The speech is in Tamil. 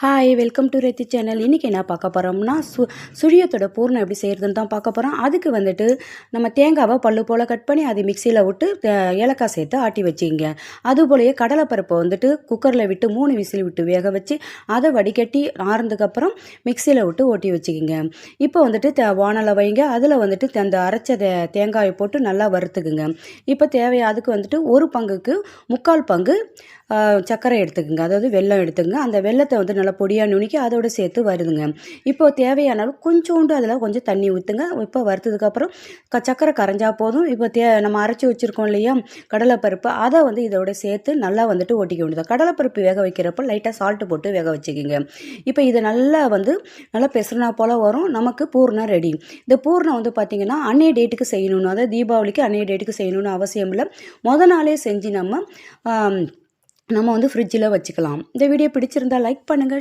Hi welcome to Rethi channel இன்றைக்கி என்ன பார்க்க போகிறோம்னா சு சுழியத்தோட பூர்ணம் எப்படி செய்கிறதுன்னு தான் பார்க்க போகிறோம் அதுக்கு வந்துட்டு நம்ம தேங்காவை பல்லு போல் கட் பண்ணி அதை மிக்சியில் விட்டு ஏலக்காய் சேர்த்து ஆட்டி வச்சுக்கிங்க அதுபோலயே கடலைப்பருப்பை வந்துட்டு குக்கரில் விட்டு மூணு விசில் விட்டு வேக வச்சு அதை வடிகட்டி ஆறுனதுக்கப்புறம் மிக்சியில் விட்டு ஓட்டி வச்சுக்கிங்க. இப்போ வந்துட்டு வானலை வைங்க. அதில் வந்துட்டு த- அந்த அரைச்ச தேங்காயை போட்டு நல்லா வறுத்துக்குங்க. இப்போ தேவையா அதுக்கு வந்துட்டு ஒரு பங்குக்கு முக்கால் பங்கு சர்க்கரை எடுத்துக்கோங்க. அதாவது வெல்லம் எடுத்துக்கங்க. அந்த வெல்லத்தை வந்து நல்லா பொடியாக நுணுக்கி அதோட சேர்த்து வருதுங்க. இப்போ தேவையானாலும் கொஞ்சோண்டு அதில் கொஞ்சம் தண்ணி ஊற்றுங்க இப்போ வறுத்ததுக்கப்புறம் க சக்கரை கரைஞ்சா போதும். இப்போ தே நம்ம அரைச்சி வச்சுருக்கோம் இல்லையா? கடலைப்பருப்பு. அதை வந்து இதோட சேர்த்து நல்லா வந்துட்டு ஒட்டிக்க வேண்டியது கடலைப்பருப்பு வேக வைக்கிறப்ப லைட்டாக சால்ட்டு போட்டு வேக வச்சுக்கிங்க. இப்போ இது நல்லா வந்து நல்லா பெசனா போல் வரும். நமக்கு பூர்ணம் ரெடி இந்த பூர்ணம் வந்து பார்த்திங்கன்னா அன்னைய டேட்டுக்கு செய்யணும்னு அதாவது தீபாவளிக்கு அன்னைய டேட்டுக்கு செய்யணும்னு அவசியம் இல்லை. முத நாளே செஞ்சு நம்ம நம்ம வந்து ஃப்ரிட்ஜில் வச்சுக்கலாம். இந்த வீடியோ பிடிச்சிருந்தா லைக் பண்ணுங்கள்